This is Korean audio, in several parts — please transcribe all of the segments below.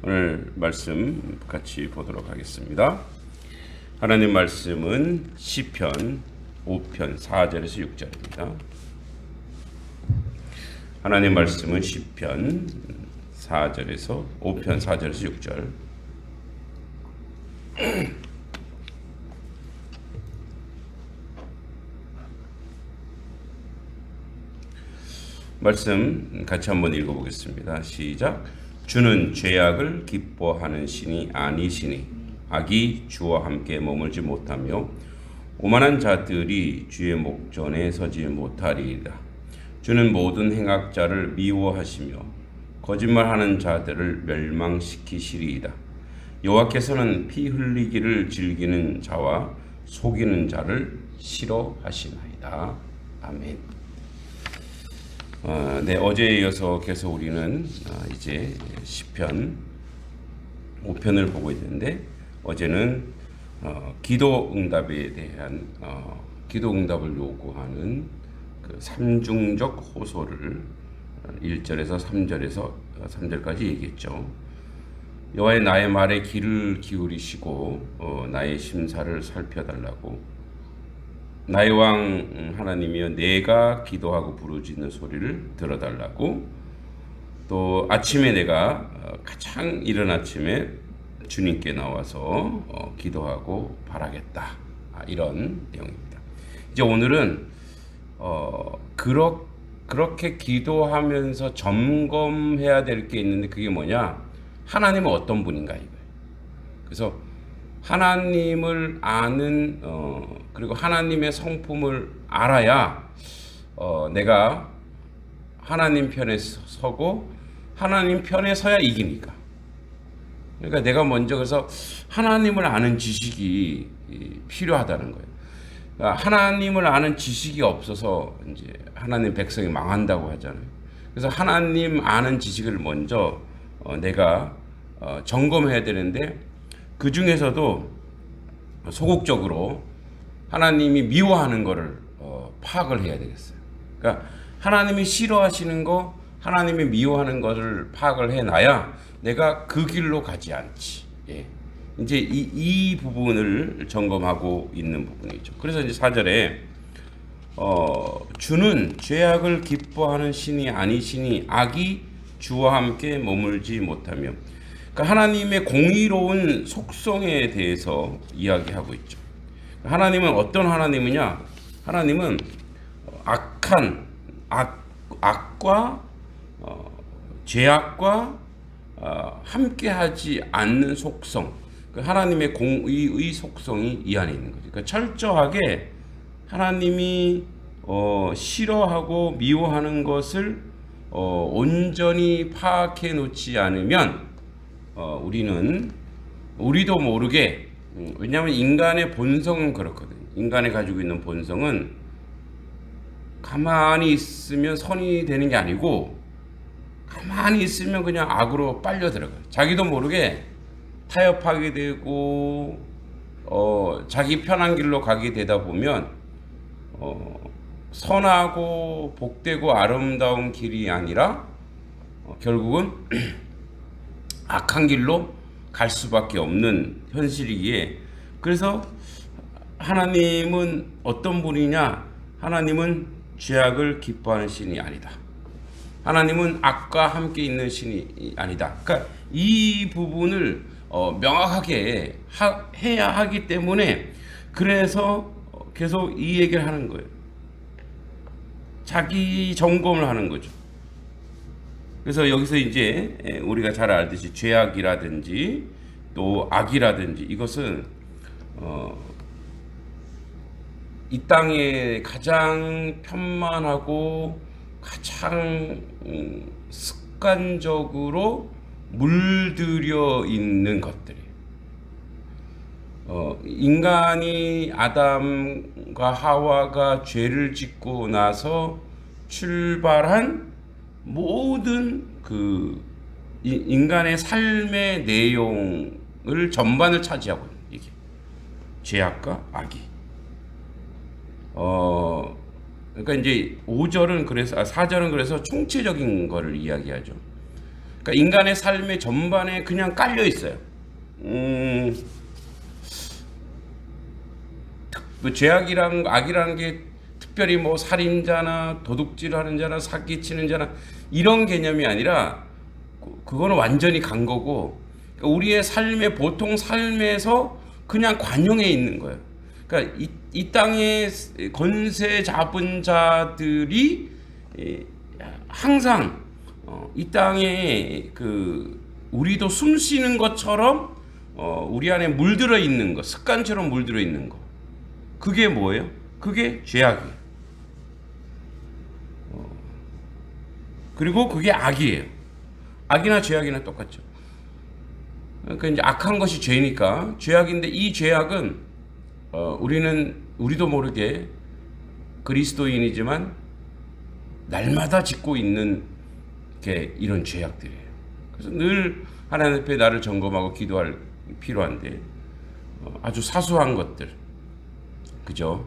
오늘 말씀 같이 보도록 하겠습니다. 하나님 말씀은 시편 5편 4절에서 6절입니다. 하나님 말씀은 시편 4절에서 5편 4절에서 6절. 말씀 같이 한번 읽어보겠습니다. 시작. 주는 죄악을 기뻐하는 신이 아니시니 악이 주와 함께 머물지 못하며 오만한 자들이 주의 목전에 서지 못하리이다. 주는 모든 행악자를 미워하시며 거짓말하는 자들을 멸망시키시리이다. 여호와께서는 피 흘리기를 즐기는 자와 속이는 자를 싫어하시나이다. 아멘. 어, 네 어제에 이어서 계속 우리는 어, 이제 시편 5편을 보고 있는데 어제는 어, 기도 응답에 대한 어, 기도 응답을 요구하는 그 삼중적 호소를 1절에서 3절에서 3절까지 얘기했죠. 여호와의 나의 말에 귀를 기울이시고 어, 나의 심사를 살펴달라고 나의 왕 하나님이여 내가 기도하고 부르짖는 소리를 들어달라고 또 아침에 내가 어, 가장 이른 아침에 주님께 나와서 어, 기도하고 바라겠다 아, 이런 내용입니다. 이제 오늘은 어, 그러, 그렇게 기도하면서 점검해야 될 게 있는데 그게 뭐냐 하나님은 어떤 분인가 이거예요. 그래서 하나님을 아는 어, 그리고 하나님의 성품을 알아야 어, 내가 하나님 편에 서고 하나님 편에 서야 이기니까. 그러니까 내가 먼저 그래서 하나님을 아는 지식이 필요하다는 거예요. 그러니까 하나님을 아는 지식이 없어서 이제 하나님 백성이 망한다고 하잖아요. 그래서 하나님 아는 지식을 먼저 어, 내가 어, 점검해야 되는데 그 중에서도 소극적으로 하나님이 미워하는 것을 어, 파악을 해야 되겠어요. 그러니까 하나님이 싫어하시는 거, 하나님이 미워하는 것을 파악을 해놔야 내가 그 길로 가지 않지. 예. 이제 이, 이 부분을 점검하고 있는 부분이죠. 그래서 이제 사절에 어, 주는 죄악을 기뻐하는 신이 아니시니 악이 주와 함께 머물지 못하며 그러니까 하나님의 공의로운 속성에 대해서 이야기하고 있죠. 하나님은 어떤 하나님이냐? 하나님은 악한 악 악과 어, 죄악과 어, 함께하지 않는 속성. 그 하나님의 공의의 속성이 이 안에 있는 거죠. 그러니까 철저하게 하나님이 어, 싫어하고 미워하는 것을 어, 온전히 파악해 놓지 않으면 어, 우리는 우리도 모르게 음, 왜냐하면 인간의 본성은 그렇거든. 인간이 가지고 있는 본성은 가만히 있으면 선이 되는 게 아니고 가만히 있으면 그냥 악으로 빨려 들어가요. 자기도 모르게 타협하게 되고 어, 자기 편한 길로 가게 되다 보면 어, 선하고 복되고 아름다운 길이 아니라 어, 결국은 악한 길로 갈 수밖에 없는 현실이기에 그래서 하나님은 어떤 분이냐? 하나님은 죄악을 기뻐하는 신이 아니다. 하나님은 악과 함께 있는 신이 아니다. 그러니까 이 부분을 어, 명확하게 하, 해야 하기 때문에 그래서 계속 이 얘기를 하는 거예요. 자기 점검을 하는 거죠. 그래서 여기서 이제 우리가 잘 알듯이 죄악이라든지 또 악이라든지 이것은 어, 이 땅에 가장 편만하고 가장 음, 습관적으로 물들여 있는 것들이에요. 어, 인간이 아담과 하와가 죄를 짓고 나서 출발한 모든 그 인간의 삶의 내용을 전반을 차지하고 있는 이게 죄악과 악이. 어 그러니까 이제 5절은 그래서 아 4절은 그래서 총체적인 거를 이야기하죠. 그러니까 인간의 삶의 전반에 그냥 깔려 있어요. 음, 특- 뭐 죄악이랑 악이라는 게 특별히 뭐 살인자나 도둑질하는 자나 사기치는 자나 이런 개념이 아니라 그- 그거는 완전히 간 거고 그러니까 우리의 삶의 보통 삶에서 그냥 관용해 있는 거예요. 그러니까 이, 이 땅의 건세 잡은 자들이 이, 항상 어, 이 땅에 그 우리도 숨 쉬는 것처럼 어, 우리 안에 물들어 있는 거, 습관처럼 물들어 있는 거. 그게 뭐예요? 그게 죄악이에요. 그리고 그게 악이에요. 악이나 죄악이나 똑같죠. 그러니까 이제 악한 것이 죄니까 죄악인데 이 죄악은 어, 우리는 우리도 모르게 그리스도인이지만 날마다 짓고 있는 게 이런 죄악들이에요. 그래서 늘 하나님 앞에 나를 점검하고 기도할 필요한데 어, 아주 사소한 것들 그죠?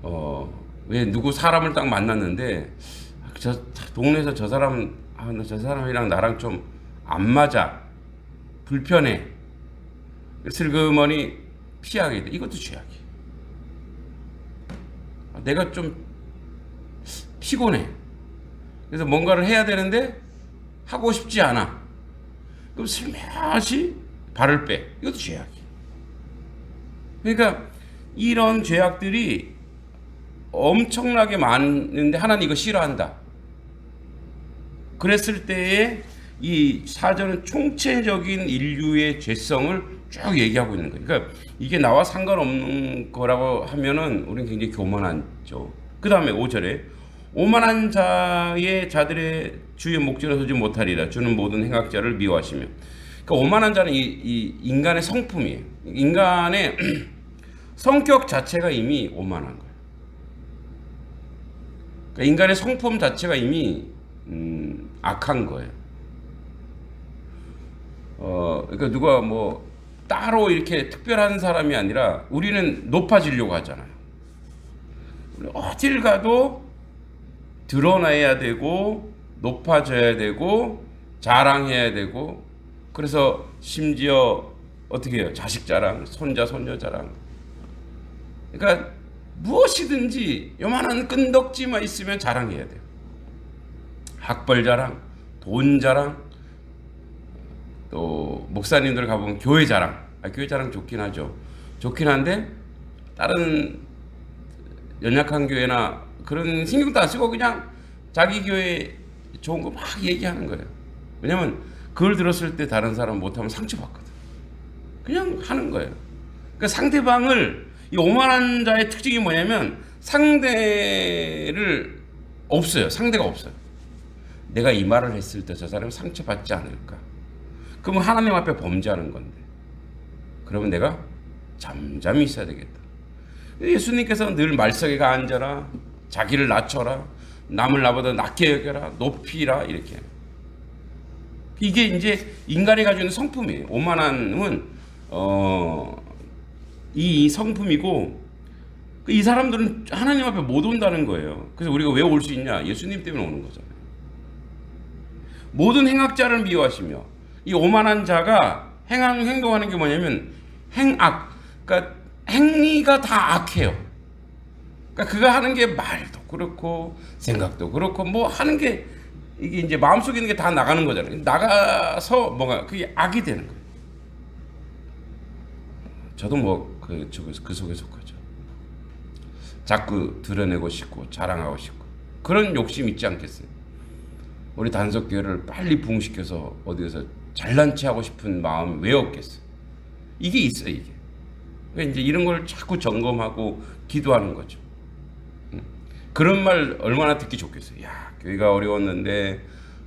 어, 왜 누구 사람을 딱 만났는데 아, 저 동네에서 저 사람 아, 나저 사람이랑 나랑 좀 안 맞아 불편해 슬그머니 피하게 돼 이것도 죄악이에요. 아, 내가 좀 피곤해. 그래서 뭔가를 해야 되는데 하고 싶지 않아. 그럼 슬며시 발을 빼. 이것도 죄악이에요. 그러니까 이런 죄악들이 엄청나게 많은데 하나님 이거 싫어한다. 그랬을 때에 이 사전은 총체적인 인류의 죄성을 쭉 얘기하고 있는 거예요. 그러니까 이게 나와 상관없는 거라고 하면은 우리는 굉장히 교만하죠. 그 다음에 5절에 오만한 자의 자들의 주의 목전에 서지 못하리라. 주는 모든 행악자를 미워하시며. 그러니까 오만한 자는 이, 이 인간의 성품이에요. 인간의 성격 자체가 이미 오만한 거예요. 그러니까 인간의 성품 자체가 이미 음, 악한 거예요. 어, 그러니까 누가 뭐 따로 이렇게 특별한 사람이 아니라 우리는 높아지려고 하잖아요. 어딜 가도 드러나야 되고 높아져야 되고 자랑해야 되고 그래서 심지어 어떻게 해요? 자식 자랑, 손자 손녀 자랑. 그러니까 무엇이든지 요만한 끈덕지만 있으면 자랑해야 돼요. 학벌 자랑, 돈 자랑, 또 목사님들 가보면 교회 자랑. 아, 교회 자랑 좋긴 하죠. 좋긴 한데 다른 연약한 교회나 그런 신경도 안 쓰고 그냥 자기 교회 좋은 거 막 얘기하는 거예요. 왜냐면 그걸 들었을 때 다른 사람 못하면 상처받거든. 그냥 하는 거예요. 그러니까 상대방을 이 오만한 자의 특징이 뭐냐면 상대를 없어요. 상대가 없어요. 내가 이 말을 했을 때 저 사람이 상처받지 않을까? 그러면 하나님 앞에 범죄하는 건데. 그러면 내가 잠잠히 있어야 되겠다. 예수님께서 늘 말석에가 앉아라. 자기를 낮춰라. 남을 나보다 낮게 여겨라. 높이라. 이렇게. 이게 이제 인간이 가지고 있는 성품이에요. 오만함은 어, 이 성품이고 이 사람들은 하나님 앞에 못 온다는 거예요. 그래서 우리가 왜 올 수 있냐? 예수님 때문에 오는 거잖아요. 모든 행악자를 미워하시며 이 오만한 자가 행한 행동하는 게 뭐냐면 행악. 그러니까 행위가 다 악해요. 그러니까 그가 하는 게 말도 그렇고 생각도 그렇고 뭐 하는 게 이게 이제 마음속에 있는 게 다 나가는 거잖아요. 나가서 뭐가 그게 악이 되는 거예요. 저도 뭐그 그 속에 속하죠. 자꾸 드러내고 싶고 자랑하고 싶고 그런 욕심 있지 않겠어요? 우리 단속교회를 빨리 부흥시켜서 어디에서 잘난 체 하고 싶은 마음이 왜 없겠어요? 이게 있어요, 이게. 그러니까 이제 이런 걸 자꾸 점검하고 기도하는 거죠. 음. 그런 말 얼마나 듣기 좋겠어요. 야, 교회가 어려웠는데,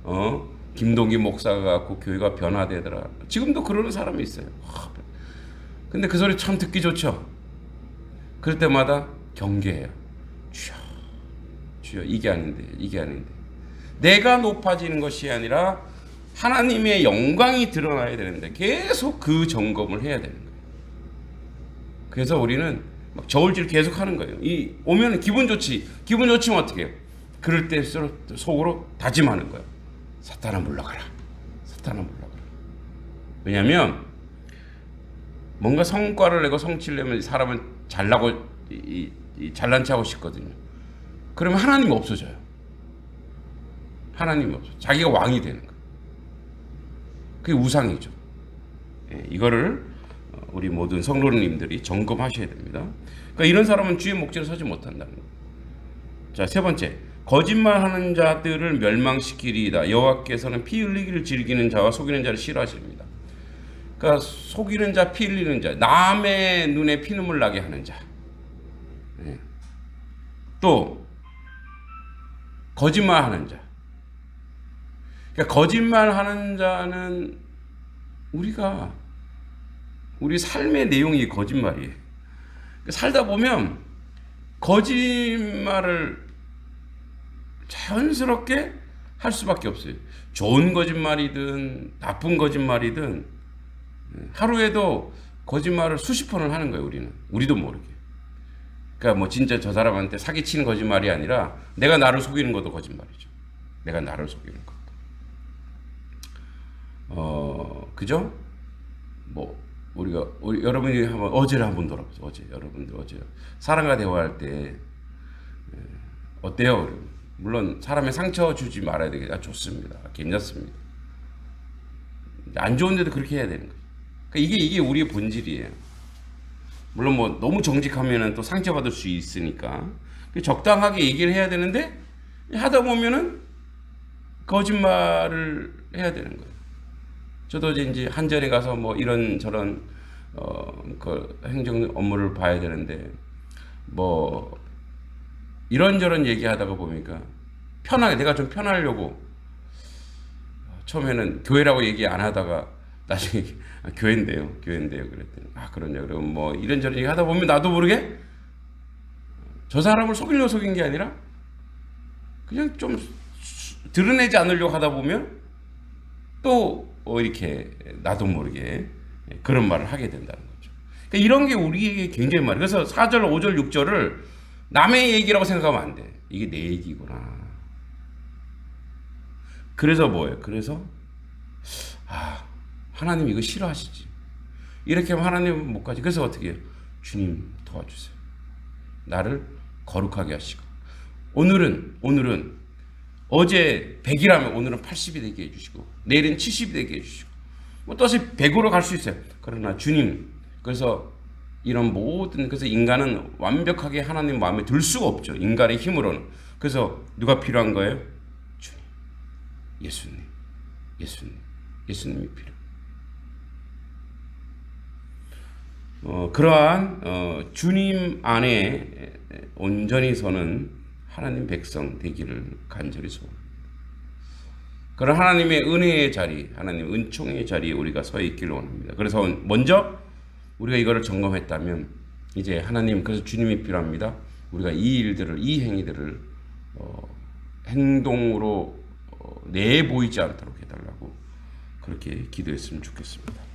어, 김동기 목사가 갖고 교회가 변화되더라. 지금도 그러는 사람이 있어요. 와, 근데 그 소리 참 듣기 좋죠. 그럴 때마다 경계해요. 주여, 주여, 이게 아닌데, 이게 아닌데. 내가 높아지는 것이 아니라 하나님의 영광이 드러나야 되는데 계속 그 점검을 해야 되는 거예요. 그래서 우리는 막 저울질 계속 하는 거예요. 이 오면 기분 좋지. 기분 좋지면 어떻게 해요? 그럴 때 속으로 다짐하는 거예요. 사탄아 물러가라. 몰라 그래. 왜냐하면 뭔가 성과를 내고 성취를 내면 사람은 잘나고 이, 이, 이 잘난 체하고 싶거든요. 그러면 하나님이 없어져요. 하나님이 없어. 자기가 왕이 되는 거예요. 그게 우상이죠. 예, 이거를 어, 우리 모든 성도님들이 점검하셔야 됩니다. 그러니까 이런 사람은 주의 목전에 서지 못한다는 거예요. 자, 세 번째. 거짓말하는 자들을 멸망시키리이다. 여호와께서는 피 흘리기를 즐기는 자와 속이는 자를 싫어하십니다. 그러니까 속이는 자, 피 흘리는 자, 남의 눈에 피눈물 나게 하는 자. 예. 또 거짓말하는 자. 그러니까 거짓말하는 자는 우리가 우리 삶의 내용이 거짓말이에요. 그러니까 살다 보면 거짓말을 자연스럽게 할 수밖에 없어요. 좋은 거짓말이든 나쁜 거짓말이든 하루에도 거짓말을 수십 번을 하는 거예요. 우리는 우리도 모르게. 그러니까 뭐 진짜 저 사람한테 사기치는 거짓말이 아니라 내가 나를 속이는 것도 거짓말이죠. 내가 나를 속이는 것. 어 그죠? 뭐 우리가 우리 여러분이 한번 어제를 한번 돌아보세요. 어제 여러분들 어제 사람과 대화할 때 에, 어때요? 물론 사람의 상처 주지 말아야 되겠다. 아, 좋습니다. 괜찮습니다. 안 좋은데도 그렇게 해야 되는 거예요. 그러니까 이게 이게 우리의 본질이에요. 물론 뭐 너무 정직하면은 또 상처받을 수 있으니까 적당하게 얘기를 해야 되는데 하다 보면은 거짓말을 해야 되는 거예요. 저도 이제 한전에 가서 뭐 이런 저런 어그 행정 업무를 봐야 되는데 뭐 이런저런 얘기하다가 보니까 편하게 내가 좀 편하려고 처음에는 교회라고 얘기 안 하다가 나중에 아, 교회인데요, 교회인데요 그랬더니 아 그러냐. 그러면 뭐 이런저런 얘기 하다 보면 나도 모르게 저 사람을 속이려고 속인 게 아니라 그냥 좀 드러내지 않으려고 하다 보면 또 어, 이렇게 나도 모르게 그런 말을 하게 된다는 거죠. 그러니까 이런 게 우리에게 굉장히 많아요. 그래서 4절, 5절, 6절을 남의 얘기라고 생각하면 안 돼. 이게 내 얘기구나. 그래서 뭐예요? 그래서 아 하나님 이거 싫어하시지. 이렇게 하면 하나님은 못 가지. 그래서 어떻게 해요? 주님 도와주세요. 나를 거룩하게 하시고 오늘은 오늘은 어제 100이라면 오늘은 80이 되게 해주시고 내일은 70이 되게 해주시고 뭐 또다시 100으로 갈 수 있어요. 그러나 주님 그래서 이런 모든 그래서 인간은 완벽하게 하나님 마음에 들 수가 없죠. 인간의 힘으로는. 그래서 누가 필요한 거예요? 주님. 예수님. 예수님. 예수님이 필요. 어, 그러한 어, 주님 안에 온전히 서는 하나님 백성 되기를 간절히 소원합니다. 그런 하나님의 은혜의 자리, 하나님 은총의 자리에 우리가 서 있기를 원합니다. 그래서 먼저 우리가 이거를 점검했다면 이제 하나님 그래서 주님이 필요합니다. 우리가 이 일들을 이 행위들을 어, 행동으로 어, 내보이지 않도록 해달라고 그렇게 기도했으면 좋겠습니다.